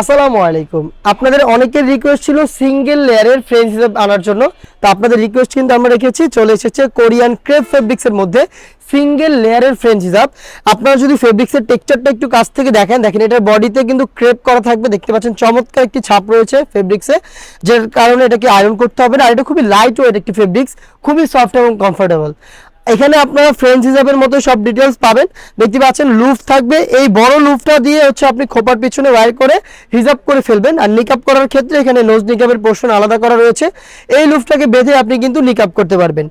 আসসালামু আলাইকুম। আপনাদের অনেকের রিকোয়েস্ট ছিল সিঙ্গেল লেয়ারের ফ্রেঞ্চ হিসাব আনার জন্য। তো আপনাদের রিকোয়েস্ট কিন্তু আমরা রেখেছি, চলে এসেছে কোরিয়ান ক্রেপ ফেব্রিক্সের মধ্যে সিঙ্গেল লেয়ারের ফ্রেঞ্চ হিসাব। আপনারা যদি ফেব্রিক্সের টেক্সচারটা একটু কাছ থেকে দেখেন দেখেন এটার বডিতে কিন্তু ক্রেপ করা থাকবে। দেখতে পাচ্ছেন চমৎকার একটি ছাপ রয়েছে ফেব্রিক্সে যার কারণে এটাকে আয়রন করতে হবে না। আর এটা খুবই লাইট ওয়েট একটি ফেব্রিক্স খুবই সফট এবং কমফোর্টেবল এখানে আপনারা ফ্রেঞ্চ হিসাবের মতো সব ডিটেলস পাবেন। দেখতে পাচ্ছেন লুফ থাকবে। এই বড় লুফটা দিয়ে হচ্ছে আপনি খোপার পিছনে ওয়ার করে হিজাব করে ফেলবেন। আর নিকাপ করার ক্ষেত্রে এখানে নোজ নিকাপের পোর্শন আলাদা করা রয়েছে। এই লুফটাকে বেঁধে আপনি কিন্তু নিকাপ করতে পারবেন।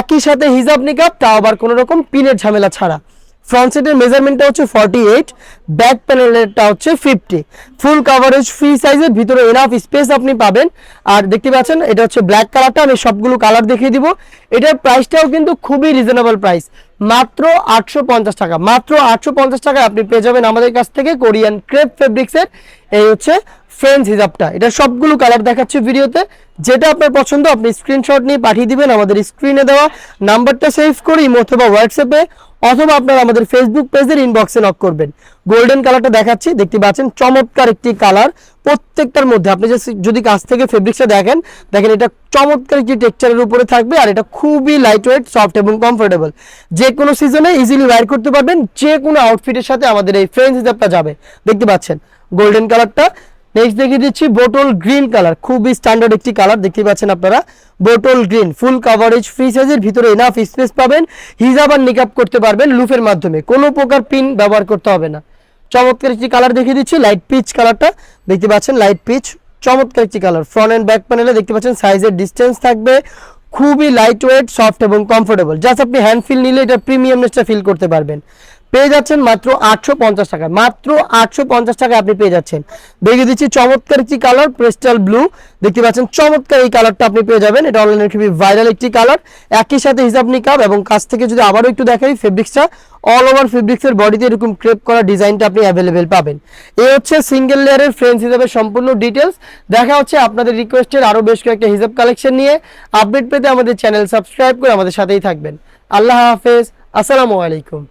একই সাথে হিজাব নিকাপ তাও আবার কোনো রকম পিনের ঝামেলা ছাড়া। ফ্রন্ট সিটের মেজারমেন্টটা হচ্ছে ফর্টি এইট ব্যাক প্যানেলেরটা হচ্ছে ফিফটি ফুল কাভারেজ ফ্রি সাইজের ভিতরে এনাফ স্পেস আপনি পাবেন। আর দেখতে পাচ্ছেন, এটা হচ্ছে ব্ল্যাক কালারটা আমি সবগুলো কালার দেখিয়ে দিব। এটার প্রাইসটাও কিন্তু খুবই রিজনেবল প্রাইস মাত্র আটশো পঞ্চাশ টাকা। মাত্র আটশো পঞ্চাশ টাকায় আপনি পেয়ে যাবেন আমাদের কাছ থেকে কোরিয়ান ক্রেপ ফেব্রিক্সের এই হচ্ছে ফ্রেন্স হিজাবটা। এটা সবগুলো কালার দেখাচ্ছে ভিডিওতে। যেটা আপনার পছন্দ, আপনি স্ক্রিনশট নিয়ে পাঠিয়ে দিবেন আমাদের স্ক্রিনে দেওয়া নাম্বারটা সেভ করি অথবা হোয়াটসঅ্যাপে অথবা আপনারা আমাদের ফেসবুক পেজের ইনবক্সে নক করবেন। গোল্ডেন কালারটা দেখাচ্ছি, দেখতে পাচ্ছেন, চমৎকার একটি কালার প্রত্যেকটার মধ্যে, আপনি যে যদি কাছ থেকে ফেব্রিক্সটা দেখেন দেখেন এটা চমৎকার একটি টেক্সচারের উপরে থাকবে আর এটা খুবই লাইট ওয়েট সফট এবং কমফোর্টেবল যে কোনো সিজনে ইজিলি ওয়্যার করতে পারবেন যে কোনো আউটফিটের সাথে আমাদের এই ফ্রেন্স হিসাবটা যাবে। দেখতে পাচ্ছেন গোল্ডেন কালারটা নেক্সট দেখিয়ে দিচ্ছি বোটল গ্রিন কালার খুবই স্ট্যান্ডার্ড একটি কালার দেখতে পাচ্ছেন আপনারা। Bottle green full coverage free সাইজের ভিতরে এনাফ স্পেস পাবেন। হিজাব আর নিকাপ করতে পারবেন লুফের মাধ্যমে, কোনো প্রকার পিন ব্যবহার করতে হবে না। চমৎকার একটি কালার দেখিয়ে দিচ্ছি লাইট পিচ কালারটা দেখতে পাচ্ছেন লাইট পিচ চমৎকার একটি কালার ফ্রন্ট অ্যান্ড ব্যাক প্যানেলে দেখতে পাচ্ছেন সাইজের ডিস্টেন্স থাকবে। খুবই লাইট ওয়েট সফট এবং কমফোর্টেবল জাস্ট আপনি হ্যান্ড ফিল নিলে এটা প্রিমিয়ামনেসটা ফিল করতে পারবেন। পেয়ে যাচ্ছেন মাত্র আটশো পঞ্চাশ টাকা। মাত্র আটশো পঞ্চাশ টাকা আপনি পেয়ে যাচ্ছেন। দেখিয়ে দিচ্ছি চমৎকার একটি কালার প্রেস্টাল ব্লু। দেখতে পাচ্ছেন চমৎকার এই কালারটা আপনি পেয়ে যাবেন। এটা অনলাইনে খুবই ভাইরাল একটি কালার। একই সাথে হিসাব নিকাব এবং কাছ থেকে যদি আবারও একটু দেখাই ফেব্রিক্সটা অল ওভার ফেব্রিক্সের বডিতে এরকম ক্রেপ করা ডিজাইনটা আপনি অ্যাভেলেবেল পাবেন। এ হচ্ছে সিঙ্গেল লেয়ারের ফ্রেন্স হিসাবে সম্পূর্ণ ডিটেলস দেখা হচ্ছে আপনাদের রিকোয়েস্টের আরও বেশ কয়েকটা হিসাব কালেকশন নিয়ে। আপডেট পেতে আমাদের চ্যানেল সাবস্ক্রাইব করে আমাদের সাথেই থাকবেন। আল্লাহ হাফেজ। আসসালামু আলাইকুম।